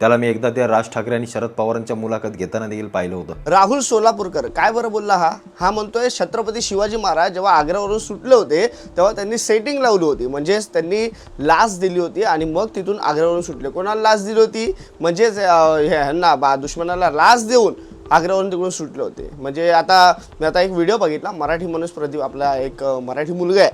त्याला मी एकदा त्या राज ठाकरे आणि शरद पवारांच्या मुलाखत घेताना देखील पाहिलं होतं. राहुल सोलापूरकर काय बरं बोलला हा? हा म्हणतोय छत्रपती शिवाजी महाराज जेव्हा आग्र्यावरून सुटले होते तेव्हा त्यांनी सेटिंग लावली होती. म्हणजेच त्यांनी लाच दिली होती आणि मग तिथून आग्र्यावरून सुटले. कोणाला लाच दिली होती? म्हणजेच ह्यांना बा दुश्मनाला लाच देऊन आग्र्यावरून तिकडून सुटले होते. म्हणजे आता मी आता एक व्हिडिओ बघितला मराठी माणूस प्रदीप आपला एक मराठी मुलगा आहे.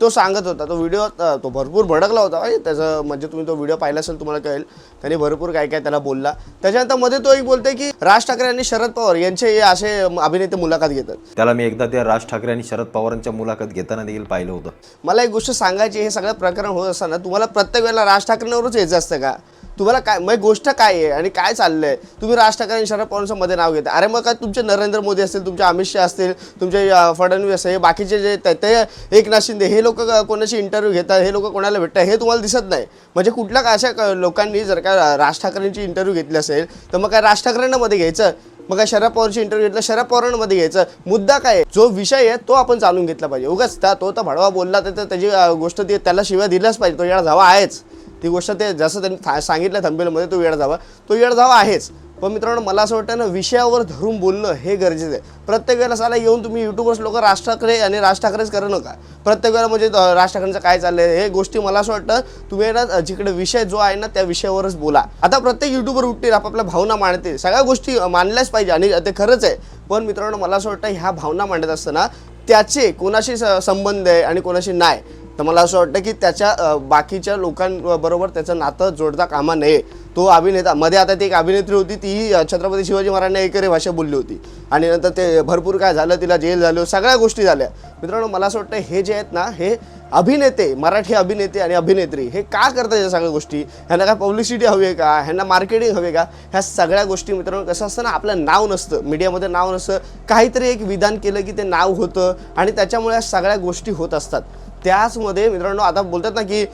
तो सांगत होता तो व्हिडिओ तो भरपूर भडकला होता. त्याचं म्हणजे तुम्ही तो व्हिडिओ पाहिला असेल तुम्हाला कळेल. त्याने भरपूर काय काय त्याला बोलला. त्याच्यानंतरमध्ये तो एक बोलतोय की राज ठाकरे आणि शरद पवार यांचे असे अभिनेते मुलाखत घेतात. त्याला मी एकदा त्या राज ठाकरे आणि शरद पवारांच्या मुलाखत घेताना देखील पाहिलं होतं. मला एक गोष्ट सांगायची हे सगळं प्रकरण होत असताना तुम्हाला प्रत्येक वेळेला राज ठाकरेंवरच यायचं असतं का? तुम्हाला काय मग गोष्ट काय आहे आणि काय चाललंय? तुम्ही राज ठाकरे आणि शरद पवारांचं मध्ये नाव घेता. अरे मग काय तुमचे नरेंद्र मोदी असतील तुमचे अमित शहा असतील तुमचे फडणवीस असेल बाकीचे जे ते- एकनाथ शिंदे हे लोक कोणाशी इंटरव्ह्यू घेतात हे लोक कोणाला भेटतात हे तुम्हाला दिसत नाही. म्हणजे कुठल्या का अशा लोकांनी जर का राज ठाकरेंची इंटरव्ह्यू घेतली असेल तर मग काय राज ठाकरेंना मध्ये घ्यायचं? मग काय शरद पवारची इंटरव्ह्यू घेतला शरद पवारांमध्ये घ्यायचं? मुद्दा काय आहे? जो विषय आहे तो आपण चालून घेतला पाहिजे. उगाच त्या तो तर भडवा बोलला तर त्याची गोष्ट ती त्याला शिवाय दिल्याच पाहिजे तो याला धावा आहेच. ती गोष्ट ते जसं त्यांनी था- सांगितलं थंबेलमध्ये तो वेळ जावा. तो वेळ जावा आहेच. पण मित्रांनो मला असं वाटतं ना विषयावर धरून बोलणं हे गरजेचं आहे. प्रत्येक वेळेला साला येऊन तुम्ही युट्यूबर्स लोक राज ठाकरे आणि राज ठाकरेच करू नका प्रत्येक वेळेला म्हणजे राज ठाकरेंचं काय चाललंय हे गोष्टी मला असं वाटतं तुम्ही ना जिकडे विषय जो आहे ना त्या विषयावरच बोला. आता प्रत्येक युट्यूबर उठतील आपापल्या भावना मांडतील. सगळ्या गोष्टी मानल्याच मांडल्याच पाहिजे आणि ते खरंच आहे. पण मित्रांनो मला असं वाटतं ह्या भावना मांडत असताना त्याचे कोणाशी स- संबंध आहे आणि कोणाशी नाही. तर मला असं वाटतं की त्याच्या बाकीच्या लोकांबरोबर त्याचं नातं जोडता कामा नये. तो अभिनेता मध्ये आता ती एक अभिनेत्री होती ती छत्रपती शिवाजी महाराजांना एकरी भाषा बोलली होती. आणि नंतर ते भरपूर काय झालं तिला जेल झालं सगळ्या गोष्टी झाल्या. मित्रांनो मला असं वाटतं हे जे आहेत ना हे अभिनेते मराठी अभिनेते आणि अभिनेत्री हे का करतात या सगळ्या गोष्टी? ह्यांना काय पब्लिसिटी हवी आहे का? ह्यांना मार्केटिंग हवे का? ह्या सगळ्या गोष्टी मित्रांनो कसं असतं ना आपलं नाव नसतं. मीडियामध्ये नाव नसतं. काहीतरी एक विधान केलं की ते नाव होतं आणि त्याच्यामुळे या सगळ्या गोष्टी होत असतात. त्याचमध्ये मित्रांनो आता बोलतात ना की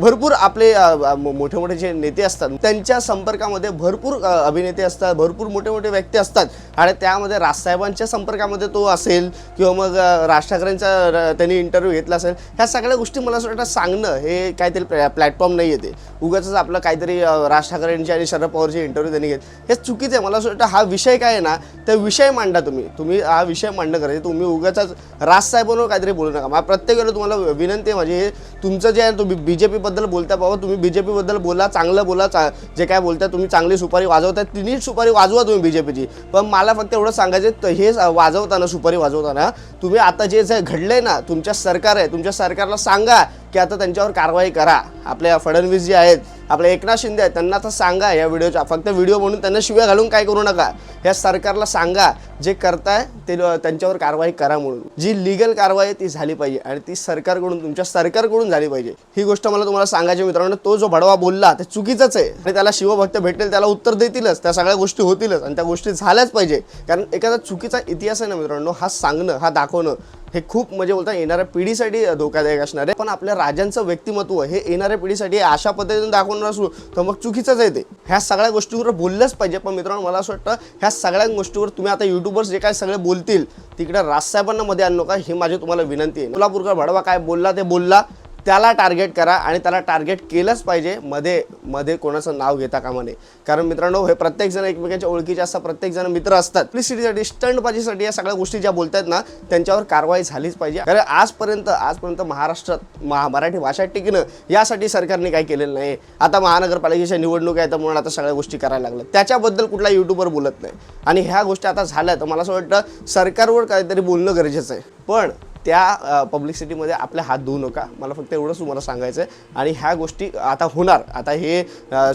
भरपूर आपले मोठे मोठे जे नेते असतात त्यांच्या संपर्कामध्ये भरपूर अभिनेते असतात भरपूर मोठे मोठे व्यक्ती असतात. आणि त्यामध्ये राजसाहेबांच्या संपर्कामध्ये तो असेल किंवा मग राज ठाकरेंचा त्यांनी इंटरव्ह्यू घेतला असेल ह्या सगळ्या गोष्टी मला असं वाटतं सांगणं हे काहीतरी प्लॅ प्लॅटफॉर्म नाही येते उगाच आपलं काहीतरी राज ठाकरेंचे आणि शरद पवारची इंटरव्ह्यू त्यांनी घेत हे चुकीचं आहे. मला असं वाटतं हा विषय काय आहे ना त्या विषय मांडा तुम्ही. तुम्ही हा विषय मांडणं करायचं तुम्ही उगाच राजसाहेबांवर काहीतरी बोलू नका. मला प्रत्येक वेळेला तुम्हाला विनंती आहे हे तुमचं जे आहे तुम्ही बी जे पीबद्दल बोलता बाबा तुम्ही बी जे पीबद्दल बोला चांगलं बोला चा जे काय बोलता तुम्ही चांगली सुपारी वाजवताय तिन्ही सुपारी वाजवा तुम्ही बी जे पीची पण मला फक्त एवढं सांगायचं तर हे वाजवताना सुपारी वाजवताना तुम्ही आता जे जे घडलं आहे ना तुमच्या सरकार आहे तुमच्या सरकारला सांगा की आता त्यांच्यावर कारवाई करा. आपल्या फडणवीस जे आहेत आपले एकनाथ शिंदे आहेत त्यांना आता सांगा या व्हिडिओच्या फक्त व्हिडिओ म्हणून त्यांना शिव्या घालून काय करू नका. या सरकारला सांगा जे करताय ते त्यांच्यावर कारवाई करा म्हणून. जी लिगल कारवाई आहे ती झाली पाहिजे आणि ती सरकारकडून तुमच्या सरकारकडून झाली पाहिजे. ही गोष्ट मला तुम्हाला सांगायची मित्रांनो तो जो भडवा बोलला ते चुकीचंच आहे. आणि त्याला शिवभक्त भेटेल त्याला उत्तर देतीलच त्या सगळ्या गोष्टी होतीलच आणि त्या गोष्टी झाल्याच पाहिजे. कारण एखादा चुकीचा इतिहास आहे ना मित्रांनो हा सांगणं हा दाखवणं हे खूप म्हणजे बोलता येणाऱ्या पिढीसाठी धोकादायक असणार आहे. पण आपल्या राजांचं व्यक्तिमत्व हे येणाऱ्या पिढीसाठी अशा पद्धतीने दाखवणार असू तर मग चुकीचंच आहे ते. ह्या सगळ्या गोष्टीवर बोललंच पाहिजे. पण मित्रांनो मला असं वाटतं ह्या सगळ्या गोष्टीवर तुम्ही आता युट्यूबर्स जे काय सगळे बोलतील तिकडे राजसाहेबांना मध्ये आणू नका. ही माझी तुम्हाला विनंती आहे. कोल्हापूरकर भडवा काय बोलला ते बोलला. त्याला टार्गेट करा आणि त्याला टार्गेट केलंच पाहिजे मध्ये मध्ये कोणाचं नाव घेता कामा नये. कारण मित्रांनो हे प्रत्येकजण एकमेकांच्या ओळखीचे असतात प्रत्येकजण मित्र असतात. पब्लिसिटीसाठी स्टंटबाजीसाठी या सगळ्या गोष्टी ज्या बोलतात ना त्यांच्यावर कारवाई झालीच पाहिजे. कारण आजपर्यंत आजपर्यंत महाराष्ट्रात महा मराठी भाषा टिकणं यासाठी सरकारने काही केलेलं नाही. आता महानगरपालिकेच्या निवडणूक आहे तर म्हणून आता सगळ्या गोष्टी करायला लागल्या त्याच्याबद्दल कुठला युट्यूबर बोलत नाही. आणि ह्या गोष्टी आता झाल्या तर मला असं वाटतं सरकारवर काहीतरी बोलणं गरजेचं आहे. पण त्या पब्लिसिटीमध्ये आपले हात धुवू नका. मला फक्त एवढंच तुम्हाला सांगायचं आहे आणि ह्या गोष्टी आता होणार. आता हे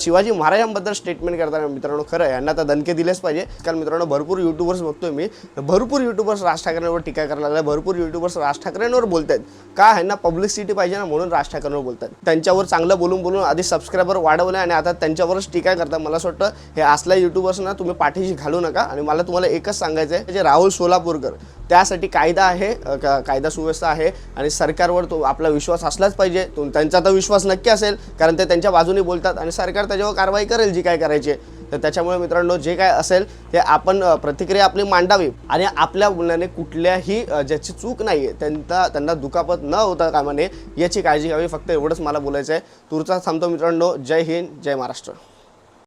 शिवाजी महाराजांबद्दल स्टेटमेंट करताना मित्रांनो खरं आहे, यांना आता दणके दिलेच पाहिजे. कारण मित्रांनो भरपूर युट्यूबर्स बघतोय मी. भरपूर युट्यूबर्स राज ठाकरेंवर टीका करायला लागल्या भरपूर युट्यूबर्स राज ठाकरेंवर बोलत आहेत का ह्यांना पब्लिसिटी पाहिजे ना म्हणून राज ठाकरेंवर बोलतात त्यांच्यावर चांगलं बोलून बोलून आधी सबस्क्रायबर वाढवले आणि आता त्यांच्यावरच टीका करतात मला असं वाटतं हे असल्या युट्यूबर्सना तुम्ही पाठीशी घालू नका. आणि मला तुम्हाला एकच सांगायचं आहे जे राहुल सोलापूरकर त्यासाठी कायदा आहे का- कायदा सुव्यवस्था आहे आणि सरकारवर तो आपला विश्वास असलाच पाहिजे. तो त्यांचा तर विश्वास नक्की असेल कारण ते त्यांच्या बाजूने बोलतात आणि सरकार त्याच्यावर कारवाई करेल जी काय करायची आहे. तर त्याच्यामुळे मित्रांनो जे काय असेल ते आपण प्रतिक्रिया आपली मांडावी आणि आपल्या मुलाने कुठल्याही ज्याची चूक नाही आहे त्यांचा त्यांना दुखापत न होता कामाने याची काळजी घ्यावी. फक्त एवढंच मला बोलायचं आहे तुरचा थांबतो मित्रांनो. जय हिंद जय महाराष्ट्र.